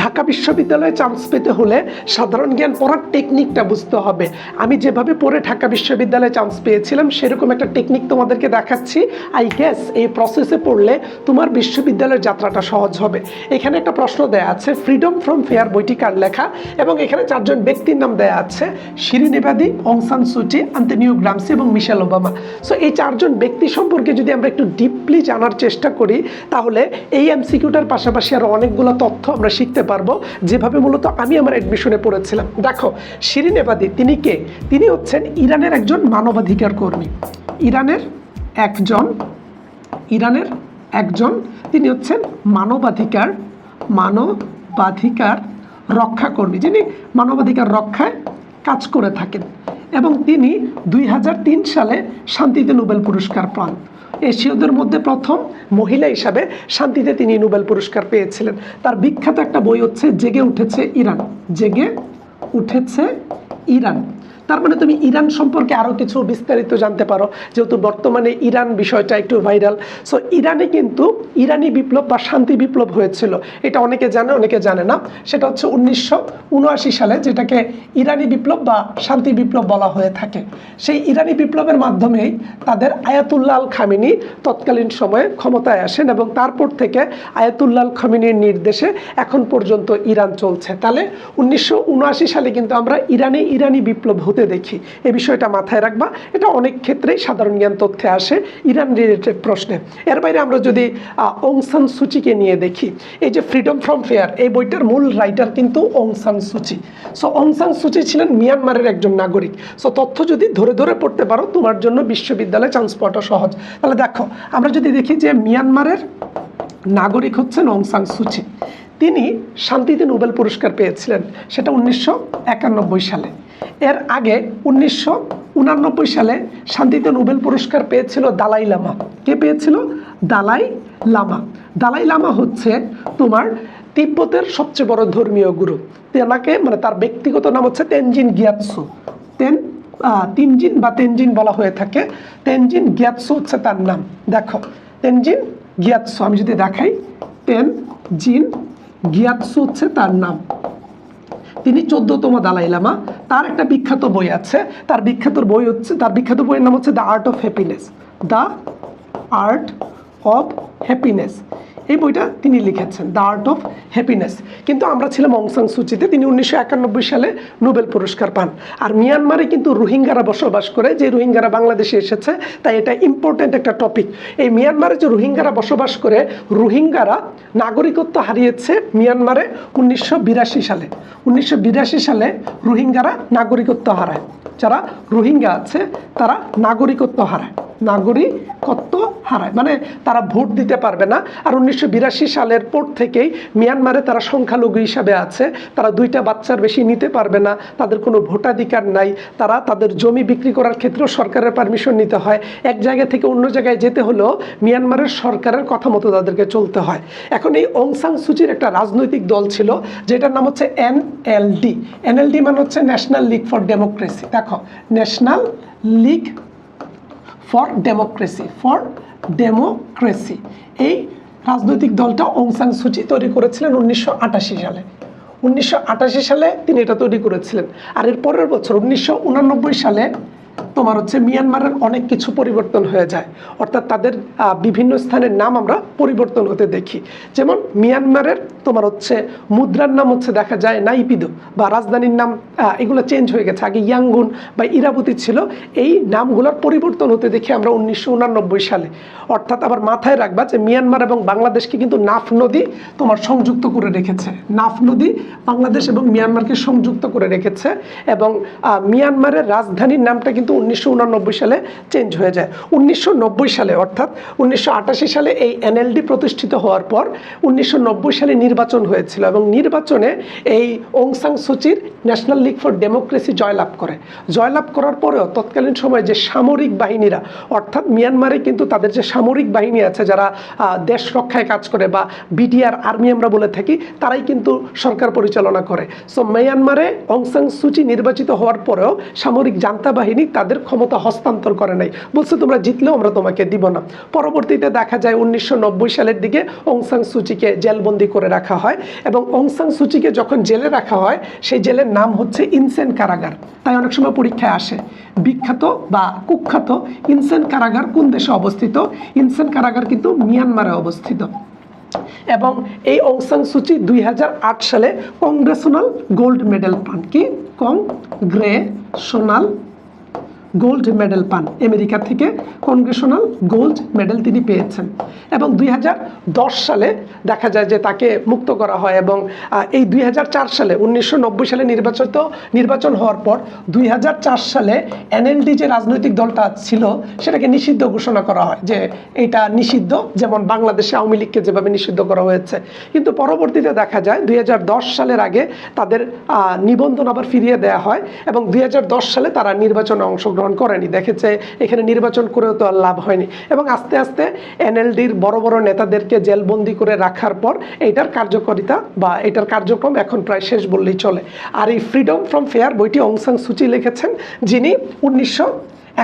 ঢাকা বিশ্ববিদ্যালয়ে চান্স পেতে হলে সাধারণ জ্ঞান পড়ার টেকনিকটা বুঝতে হবে। আমি যেভাবে পড়ে ঢাকা বিশ্ববিদ্যালয়ে চান্স পেয়েছিলাম, সেরকম একটা টেকনিক তোমাদেরকে দেখাচ্ছি। আই গেস এই প্রসেসে পড়লে তোমার বিশ্ববিদ্যালয়ের যাত্রাটা সহজ হবে। এখানে একটা প্রশ্ন দেয়া আছে ফ্রিডম ফ্রম ফেয়ার বইটি কার লেখা? এবং এখানে চারজন ব্যক্তির নাম দেয়া আছে, Shirin Ebadi Aung San Suu Kyi Antonio Gramsci এবং মিশেল ওবামা। সো এই চারজন ব্যক্তি সম্পর্কে যদি আমরা একটু ডিপলি জানার চেষ্টা করি, তাহলে এই এমসিকিউটার পাশাপাশি আরও অনেকগুলো তথ্য আমরা শিখতে পারব, যেভাবে মূলত আমি আমার অ্যাডমিশনে পড়েছিলাম। দেখো, শিরিন এবাদি, তিনি কে? তিনি হচ্ছেন ইরানের একজন মানবাধিকার কর্মী। ইরানের একজন ইরানের একজন, তিনি হচ্ছেন মানবাধিকার মানবাধিকার রক্ষাকর্মী যিনি মানবাধিকার রক্ষায় কাজ করে থাকেন। এবং তিনি দুই হাজার তিন সালে শান্তিতে নোবেল পুরস্কার পান। এশীয়দের মধ্যে প্রথম মহিলা হিসাবে শান্তিতে তিনি নোবেল পুরস্কার পেয়েছিলেন। তার বিখ্যাত একটা বই হচ্ছে, জেগে উঠেছে ইরান। জেগে উঠেছে ইরান। তার মানে তুমি ইরান সম্পর্কে আরও কিছু বিস্তারিত জানতে পারো, যেহেতু বর্তমানে ইরান বিষয়টা একটু ভাইরাল। সো ইরানে কিন্তু ইরানি বিপ্লব বা শান্তি বিপ্লব হয়েছিল। এটা অনেকে জানে অনেকে জানে না। সেটা হচ্ছে উনিশশো উনআশি সালে যেটাকে ইরানি বিপ্লব বা শান্তি বিপ্লব বলা হয়ে থাকে। সেই ইরানি বিপ্লবের মাধ্যমেই তাদের আয়াতুল্লাহ আল খামিনি তৎকালীন সময়ে ক্ষমতায় আসেন এবং তারপর থেকে আয়াতুল্লাহ আল খামিনির নির্দেশে এখন পর্যন্ত ইরান চলছে। তাহলে উনিশশো উনআশি সালে কিন্তু আমরা ইরানে ইরানি বিপ্লব হতে দেখি। এই বিষয়টা মাথায় রাখবা, এটা অনেক ক্ষেত্রেই সাধারণ জ্ঞান তথ্যে আসে, ইরান রিলেটেড প্রশ্নে। এর বাইরে আমরা যদি অংসান সুচিকে নিয়ে দেখি, এই যে ফ্রিডম ফ্রম ফেয়ার এই বইটার মূল রাইটার কিন্তু অংসান সুচি সো অংসান সুচি ছিলেন মিয়ানমারের একজন নাগরিক। সো তথ্য যদি ধরে ধরে পড়তে পারো, তোমার জন্য বিশ্ববিদ্যালয়ে চান্স পাওয়াটা সহজ। তাহলে দেখো, আমরা যদি দেখি যে মিয়ানমারের নাগরিক হচ্ছেন অংসান সুচি তিনি শান্তিতে নোবেল পুরস্কার পেয়েছিলেন, সেটা উনিশশো একানব্বই সালে। এর আগে উনিশশো উনানব্বই সালে শান্তিতে নোবেল পুরস্কার পেয়েছিল দালাই লামা। কে পেয়েছিল? দালাই লামা। দালাই লামা হচ্ছে তোমার তিব্বতের সবচেয়ে বড় ধর্মীয় গুরু। তেনাকে মানে তার ব্যক্তিগত নাম হচ্ছে তেনজিন গিয়াৎসু। তেন তিনজিন বা তেনজিন বলা হয়ে থাকে। তেনজিন গিয়াৎসু হচ্ছে তার নাম। দেখো, তেনজিন গিয়াৎসু, আমি যদি দেখাই তেন জিন গিয়াৎসু হচ্ছে তার নাম। তিনি চোদ্দতম দালাই লামা। তার একটা বিখ্যাত বই আছে। তার বিখ্যাত বই হচ্ছে, তার বিখ্যাত বইয়ের নাম হচ্ছে the art of happiness. The art of happiness. এই বইটা তিনি লিখেছেন দ্য আর্ট অফ হ্যাপিনেস কিন্তু আমরা ছিলাম অংসাং সুচিতে তিনি উনিশশো একানব্বই সালে নোবেল পুরস্কার পান। আর মিয়ানমারে কিন্তু রোহিঙ্গারা বসবাস করে, যে রোহিঙ্গারা বাংলাদেশে এসেছে, তাই এটা ইম্পর্ট্যান্ট একটা টপিক এই মিয়ানমারে যে রোহিঙ্গারা বসবাস করে, রোহিঙ্গারা নাগরিকত্ব হারিয়েছে মিয়ানমারে উনিশশো বিরাশি সালে। উনিশশো বিরাশি সালে রোহিঙ্গারা নাগরিকত্ব হারায়। যারা রোহিঙ্গা আছে, তারা নাগরিকত্ব হারায়। নাগরিকত্ব হারায়। মানে তারা ভোট দিতে পারবে না। আর উনিশশো বিরাশি সালের পর থেকেই মিয়ানমারে তারা সংখ্যালঘু হিসাবে আছে। তারা দুইটা বাচ্চার বেশি নিতে পারবে না, তাদের কোনো ভোটাধিকার নাই। তারা তাদের জমি বিক্রি করার ক্ষেত্রেও সরকারের পারমিশন নিতে হয়। এক জায়গা থেকে অন্য জায়গায় যেতে হলেও মিয়ানমারের সরকারের কথা মতো তাদেরকে চলতে হয়। এখন এই অংসাং সুচির একটা রাজনৈতিক দল ছিল, যেটার নাম হচ্ছে এনএলডি এনএলডি মানে হচ্ছে ন্যাশনাল লিগ ফর ডেমোক্রেসি। দেখো, national league for democracy for democracy. এই রাজনৈতিক দলটা অংসাং সুচি তৈরি করেছিলেন উনিশশো আটাশি সালে। উনিশশো আটাশি সালে তিনি এটা তৈরি করেছিলেন। আর এর পরের বছর উনিশশো সালে তোমার হচ্ছে মিয়ানমারের অনেক কিছু পরিবর্তন হয়ে যায়। অর্থাৎ তাদের বিভিন্ন স্থানের নাম আমরা পরিবর্তন হতে দেখি। যেমন মিয়ানমারের তোমার হচ্ছে মুদ্রার নাম হচ্ছে দেখা যায় নাইপিদো বা রাজধানীর নাম এগুলো চেঞ্জ হয়ে গেছে। আগে ইয়াঙ্গুন বা ইরাবতী ছিল, এই নামগুলোর পরিবর্তন হতে দেখি আমরা উনিশশো সালে। অর্থাৎ আবার মাথায় রাখবা যে মিয়ানমার এবং বাংলাদেশকে কিন্তু নাফ নদী তোমার সংযুক্ত করে রেখেছে। নাফ নদী বাংলাদেশ এবং মিয়ানমারকে সংযুক্ত করে রেখেছে এবং মিয়ানমারের রাজধানীর নামটা কিন্তু উনিশশো সালে চেঞ্জ হয়ে যায়। উনিশশো নব্বই সালে অর্থাৎ উনিশশো আটাশি সালে এই এনএলডি প্রতিষ্ঠিত হওয়ার পর উনিশশো নব্বই সালে নির্বাচন হয়েছিল এবং নির্বাচনে এই অংসাং সুচির ন্যাশনাল লিগ ফর ডেমোক্রেসি জয়লাভ করে। জয়লাভ করার পরেও তৎকালীন সময়ে যে সামরিক বাহিনীরা, অর্থাৎ মিয়ানমারে কিন্তু তাদের যে সামরিক বাহিনী আছে, যারা দেশ রক্ষায় কাজ করে বা বিটিআর আর্মি আমরা বলে থাকি, তারাই কিন্তু সরকার পরিচালনা করে। সো মিয়ানমারে অংসাং সুচি নির্বাচিত হওয়ার পরেও সামরিক জান্তা বাহিনী তাদের তাদের ক্ষমতা হস্তান্তর করে নাই। বলছে, তোমরা জিতলেও আমরা তোমাকে দিব না। পরবর্তীতে দেখা যায়, উনিশশো নব্বই সালের দিকে অংসাং সুচিকে জেলবন্দি করে রাখা হয় এবং অংসাং সুচিকে যখন জেলে রাখা হয়, সেই জেলের নাম হচ্ছে ইনসেন কারাগার। তাই অনেক সময় পরীক্ষায় আসে, বিখ্যাত বা কুখ্যাত ইনসেন কারাগার কোন দেশে অবস্থিত? ইনসেন কারাগার কিন্তু মিয়ানমারে অবস্থিত। এবং এই অংসাং সুচি দুই সালে কংগ্রেশনাল গোল্ড মেডেল পান কি? কংগ্রেশনাল গোল্ড মেডেল পান আমেরিকা থেকে। কংগ্রেশনাল গোল্ড মেডেল তিনি পেয়েছেন। এবং দুই হাজার দশ সালে দেখা যায় যে তাকে মুক্ত করা হয় এবং এই দুই হাজার চার সালে, উনিশশো নব্বই সালে নির্বাচিত, নির্বাচন হওয়ার পর দুই হাজার চার সালে এনএলডি যে রাজনৈতিক দলটা ছিল, সেটাকে নিষিদ্ধ ঘোষণা করা হয় যে এটা নিষিদ্ধ, যেমন বাংলাদেশে আওয়ামী লীগকে যেভাবে নিষিদ্ধ করা হয়েছে। কিন্তু পরবর্তীতে দেখা যায় দুই হাজার দশ সালের আগে তাদের নিবন্ধন আবার ফিরিয়ে দেওয়া হয় এবং দুই হাজার দশ সালে তারা নির্বাচনে অংশগ্রহণ করেনি। দেখেছে, এখানে নির্বাচন করেও তো আর লাভ হয়নি। এবং আস্তে আস্তে এনএলডির বড় বড় নেতাদেরকে জেলবন্দি করে রাখার পর এইটার কার্যকারিতা বা এটার কার্যক্রম এখন প্রায় শেষ বললেই চলে। আর এই ফ্রিডম ফ্রম ফেয়ার বইটি অংসাং সুচি লিখেছেন, যিনি উনিশশো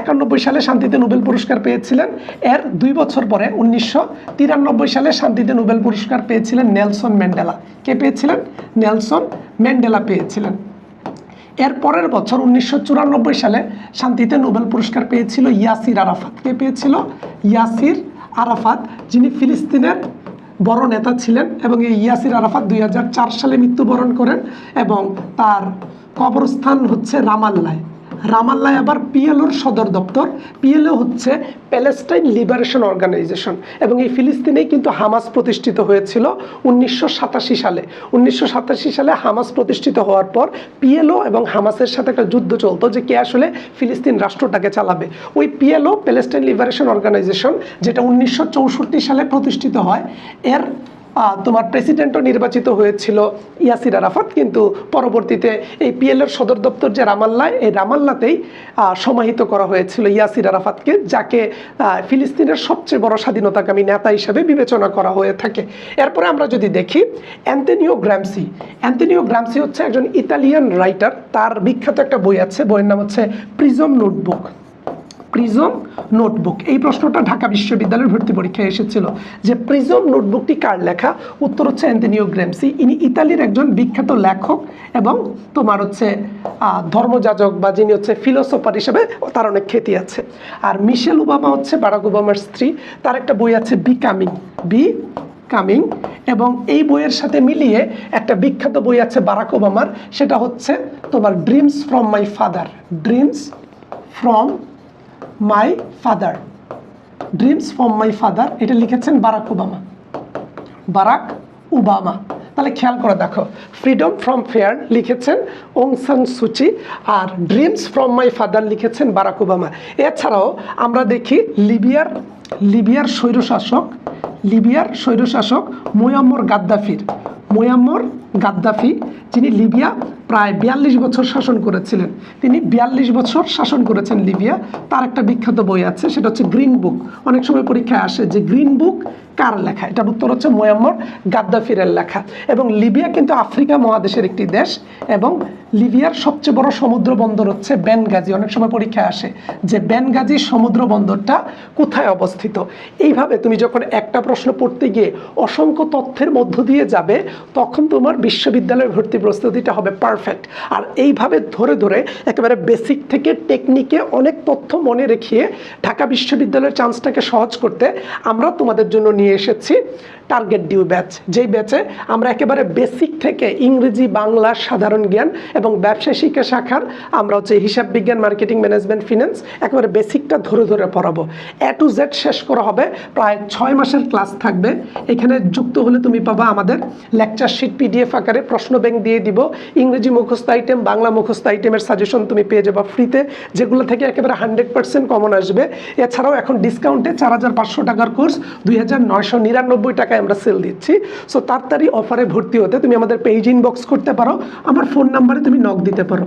একানব্বই সালে শান্তিতে নোবেল পুরস্কার পেয়েছিলেন। এর দুই বছর পরে উনিশশো তিরানব্বই সালে শান্তিতে নোবেল পুরস্কার পেয়েছিলেন নেলসন ম্যান্ডেলা। কে পেয়েছিলেন? নেলসন ম্যান্ডেলা পেয়েছিলেন। এর পরের বছর উনিশশো চুরানব্বই সালে শান্তিতে নোবেল পুরস্কার পেয়েছিল ইয়াসির আরাফাতকে। পেয়েছিল ইয়াসির আরাফাত, যিনি ফিলিস্তিনের বড় নেতা ছিলেন এবং এই ইয়াসির আরাফাত দুই হাজার চার সালে মৃত্যুবরণ করেন এবং তার কবরস্থান হচ্ছে রামাল্লায়। রামাল্লায় আবার পিএলওর সদর দপ্তর। পিএলও হচ্ছে প্যালেস্টাইন লিবারেশন অর্গানাইজেশন এবং এই ফিলিস্তিনেই কিন্তু হামাস প্রতিষ্ঠিত হয়েছিল উনিশশো সাতাশি সালে। উনিশশো সাতাশি সালে হামাস প্রতিষ্ঠিত হওয়ার পর পিএলও এবং হামাসের সাথে একটা যুদ্ধ চলতো যে কে আসলে ফিলিস্তিন রাষ্ট্রটাকে চালাবে। ওই পিএলও প্যালেস্টাইন লিবারেশন অর্গানাইজেশন যেটা উনিশশো চৌষট্টি সালে প্রতিষ্ঠিত হয়, এর তোমার প্রেসিডেন্টও নির্বাচিত হয়েছিল ইয়াসির আরাফাত, কিন্তু পরবর্তীতে এই পিএলের সদর দপ্তর যে রামাল্লায় এই রামাল্লাতেই সমাহিত করা হয়েছিল ইয়াসির আরাফাতকে, যাকে ফিলিস্তিনের সবচেয়ে বড় স্বাধীনতাকামী নেতা হিসেবে বিবেচনা করা হয়ে থাকে। এরপরে আমরা যদি দেখি, অ্যান্টনিও গ্রামসি। অ্যান্টনিও গ্রামসি হচ্ছে একজন ইতালিয়ান রাইটার, তার বিখ্যাত একটা বই আছে, বইয়ের নাম হচ্ছে প্রিজম নোটবুক। Prism notebook. এই প্রশ্নটা ঢাকা বিশ্ববিদ্যালয়ের ভর্তি পরীক্ষায় এসেছিল যে প্রিজম নোটবুকটি কার লেখা? উত্তর হচ্ছে অ্যান্টনিও গ্রেমসি। ইনি ইতালির একজন বিখ্যাত লেখক এবং তোমার হচ্ছে ধর্মযাজক বা যিনি হচ্ছে ফিলোসোফার হিসেবে তার অনেক খ্যাতি আছে। আর মিশেল ওবামা হচ্ছে বারাক ওবামার স্ত্রী। তার একটা বই আছে বিকামিং বি কামিং এবং এই বইয়ের সাথে মিলিয়ে একটা বিখ্যাত বই আছে বারাক ওবামার। সেটা হচ্ছে তোমার dreams from my father. Dreams from my father dreams from my father এটা লিখেছেন বারাক ওবামা বারাক ওবামা তাহলে খেয়াল করে দেখো ফ্রিডম ফ্রম ফেয়ার লিখেছেন ওং সান সুচি আর ড্রিমস ফ্রম মাই ফাদার লিখেছেন বারাক ওবামা এছাড়াও আমরা দেখি লিবিয়ার লিবিয়ার স্বৈরশাসক লিবিয়ার স্বৈরশাসক মোয়াম্মর গাদ্দাফির মোয়াম্মর গাদ্দাফি, যিনি লিবিয়া প্রায় বিয়াল্লিশ বছর শাসন করেছিলেন। তিনি বিয়াল্লিশ বছর শাসন করেছেন লিবিয়া। তার একটা বিখ্যাত বই আছে, সেটা হচ্ছে গ্রিন বুক। অনেক সময় পরীক্ষায় আসে যে গ্রিন বুক কার লেখা? এটার উত্তর হচ্ছে মোয়াম্মর গাদ্দাফিরের লেখা। এবং লিবিয়া কিন্তু আফ্রিকা মহাদেশের একটি দেশ এবং লিবিয়ার সবচেয়ে বড় সমুদ্র বন্দর হচ্ছে বেনগাজি। অনেক সময় পরীক্ষায় আসে যে বেনগাজি সমুদ্র বন্দরটা কোথায় অবস্থিত? এইভাবে তুমি যখন একটা প্রশ্ন পড়তে গিয়ে অসংখ্য তথ্যের মধ্য দিয়ে যাবে, তখন তোমার বিশ্ববিদ্যালয়ের ভর্তি প্রস্তুতিটা হবে পারফেক্ট আর এইভাবে ধরে ধরে একেবারে বেসিক থেকে টেকনিকে অনেক তথ্য মনে রেখে ঢাকা বিশ্ববিদ্যালয়ের চান্সটাকে সহজ করতে আমরা তোমাদের জন্য নিয়ে এসেছি। টার্গেট ডিউ ব্যাচ যেই ব্যাচে আমরা একেবারে বেসিক থেকে ইংরেজি, বাংলা, সাধারণ জ্ঞান এবং ব্যবসা শিক্ষা শাখার আমরা হচ্ছে হিসাব বিজ্ঞান মার্কেটিং ম্যানেজমেন্ট ফিনান্স একেবারে বেসিকটা ধরে ধরে পড়াবো। এ টু জেড শেষ করা হবে, প্রায় ছয় মাসের ক্লাস থাকবে। এখানে যুক্ত হলে তুমি পাবা আমাদের লেকচার শিট পিডিএফ আকারে প্রশ্ন ব্যাংক দিয়ে দিব। ইংরেজি মুখস্থ আইটেম বাংলা মুখস্থ আইটেমের সাজেশন তুমি পেয়ে যাবা ফ্রিতে যেগুলো থেকে একেবারে হান্ড্রেড পার্সেন্ট কমন আসবে। এছাড়াও এখন ডিসকাউন্টে চার হাজার পাঁচশো টাকার কোর্স দুই হাজার নয়শো নিরানব্বই টাকায় আমরা সেল দিচ্ছি। সো তাড়াতাড়ি অফারে ভর্তি হতে তুমি আমাদের পেজ ইনবক্স করতে পারো। আমার ফোন নাম্বারে তুমি নক দিতে পারো।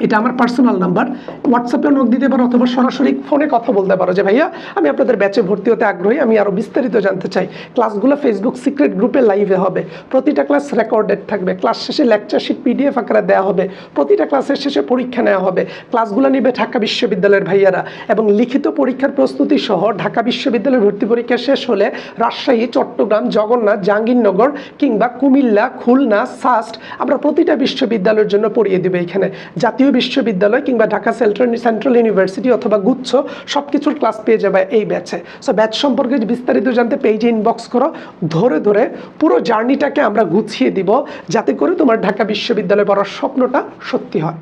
এটা আমার পার্সোনাল নাম্বার হোয়াটসঅ্যাপে নক দিতে পারো অথবা সরাসরি ফোনে কথা বলতে পারো যে, ভাইয়া, আমি আপনাদের ব্যাচে ভর্তি হতে আগ্রহী, আমি আরও বিস্তারিত জানতে চাই। ক্লাসগুলো ফেসবুক সিক্রেট গ্রুপে লাইভে হবে। প্রতিটা ক্লাস রেকর্ডেড থাকবে। ক্লাস শেষে লেকচার শিট পিডিএফ আকারে দেওয়া হবে। প্রতিটা ক্লাসের শেষে পরীক্ষা নেওয়া হবে। ক্লাসগুলো নিবে ঢাকা বিশ্ববিদ্যালয়ের ভাইয়ারা। এবং লিখিত পরীক্ষার প্রস্তুতি সহ ঢাকা বিশ্ববিদ্যালয়ের ভর্তি পরীক্ষা শেষ হলে রাজশাহী, চট্টগ্রাম, জগন্নাথ, জাহাঙ্গীরনগর কিংবা কুমিল্লা, খুলনা, সাস্ট আমরা প্রতিটা বিশ্ববিদ্যালয়ের জন্য পড়িয়ে দেবে এখানে। জাতীয় বিশ্ববিদ্যালয় কিংবা ঢাকা সেন্ট্রাল সেন্ট্রাল ইউনিভার্সিটি অথবা গুচ্ছ সব কিছুর ক্লাস পেয়ে যাবে এই ব্যাচে। সো ব্যাচ সম্পর্কে বিস্তারিত জানতে পেজে ইনবক্স করো। ধরে ধরে পুরো জার্নিটাকে আমরা গুছিয়ে দিব যাতে করে তোমার ঢাকা বিশ্ববিদ্যালয়ে পড়ার স্বপ্নটা সত্যি হয়।